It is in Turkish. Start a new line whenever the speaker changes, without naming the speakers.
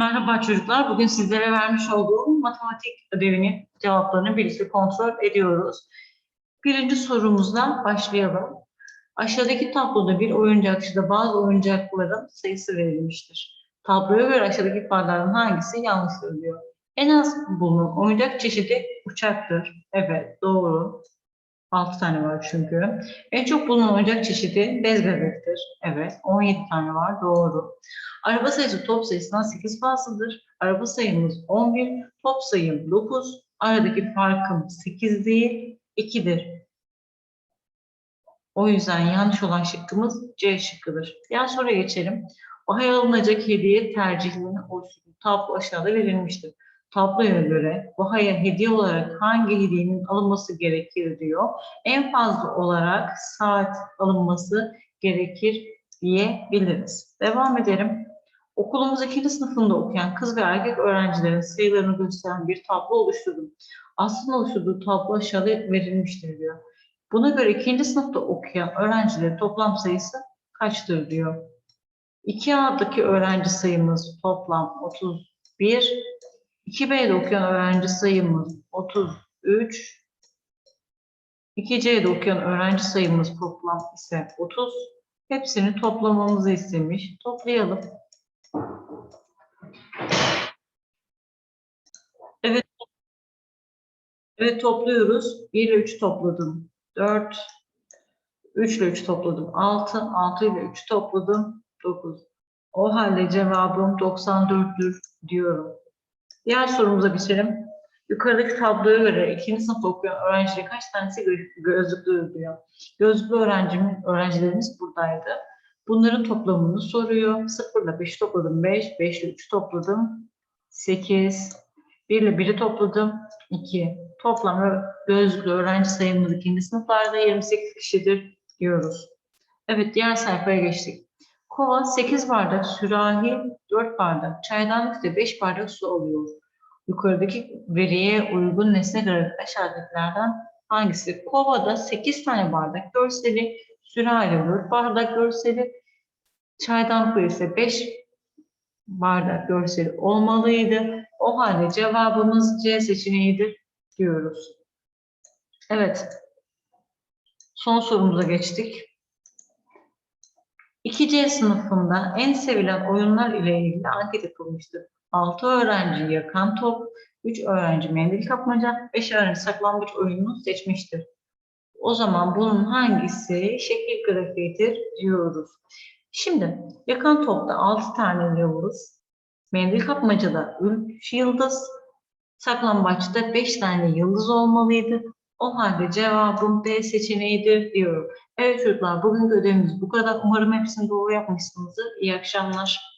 Merhaba çocuklar. Bugün sizlere vermiş olduğum matematik ödevinin cevaplarını birlikte kontrol ediyoruz. Birinci sorumuzdan başlayalım. Aşağıdaki tabloda bir oyuncakçıda bazı oyuncakların sayısı verilmiştir. Tabloya göre aşağıdaki ifadelerden hangisi yanlıştır diyor. En az bulunan oyuncak çeşidi uçaktır. Evet, doğru. 6 tane var çünkü. En çok bulunan oyuncak çeşidi bez bebektir. Evet, 17 tane var. Doğru. Araba sayısı top sayısından 8 fazladır. Araba sayımız 11, top sayım 9. Aradaki farkım 8 değil, 2'dir. O yüzden yanlış olan şıkkımız C şıkkıdır. Diğer soruya geçelim. Ohaya alınacak hediye tercihlerini oluşturduğu tablo aşağıda verilmiştir. Tabloya göre Ohaya hediye olarak hangi hediyenin alınması gerekir diyor. En fazla olarak saat alınması gerekir diyebiliriz. Devam edelim. Okulumuz ikinci sınıfında okuyan kız ve erkek öğrencilerin sayılarını gösteren bir tablo oluşturdum. Aslında oluşturduğu tablo aşağıda verilmiştir diyor. Buna göre ikinci sınıfta okuyan öğrencilerin toplam sayısı kaçtır diyor. 2A'daki öğrenci sayımız toplam 31. 2B'de okuyan öğrenci sayımız 33. 2C'de okuyan öğrenci sayımız toplam ise 30. Hepsini toplamamızı istemiş. Toplayalım. Evet. Evet topluyoruz. 1 ile 3 topladım. 4. 3 ile 3 topladım. 6. 6 ile 3 topladım. 9. O halde cevabım 94'tür diyorum. Diğer sorumuza geçelim. Yukarıdaki tabloya göre ikinci sınıf okuyan öğrencilerin kaç tanesi gö- gözlüklü diyor. Gözlüklü öğrencimin, öğrencilerimiz buradaydı. Bunların toplamını soruyor. 0 ile 5 topladım 5, 5 ile 3 topladım 8, 1 ile 1'i topladım 2. Toplam gözlüklü öğrenci sayımız ikinci sınıflarda 28 kişidir diyoruz. Evet diğer sayfaya geçtik. Kova 8 bardak, sürahi 4 bardak, çaydanlık ise 5 bardak su alıyor. Yukarıdaki veriye uygun nesne grafik aşağıdakilerden hangisi? Kovada 8 tane bardak görseli, sürahide 4 bardak görseli, çaydanlıkta ise 5 bardak görseli olmalıydı. O halde cevabımız C seçeneğidir diyoruz. Evet. Son sorumuza geçtik. 2C sınıfında en sevilen oyunlar ile ilgili anket yapılmıştır. 6 öğrenci yakan top, 3 öğrenci mendil kapmaca, 5 öğrenci saklambaç oyununu seçmiştir. O zaman bunun hangisi şekil grafiğidir diyoruz. Şimdi yakan topta 6 tane Yavuz, mendil kapmacada 3 yıldız, saklambaçta 5 tane yıldız olmalıydı. O halde cevabım D seçeneğidir diyorum. Evet çocuklar bugünkü ödevimiz bu kadar. Umarım hepsini doğru yapmışsınızdır. İyi akşamlar.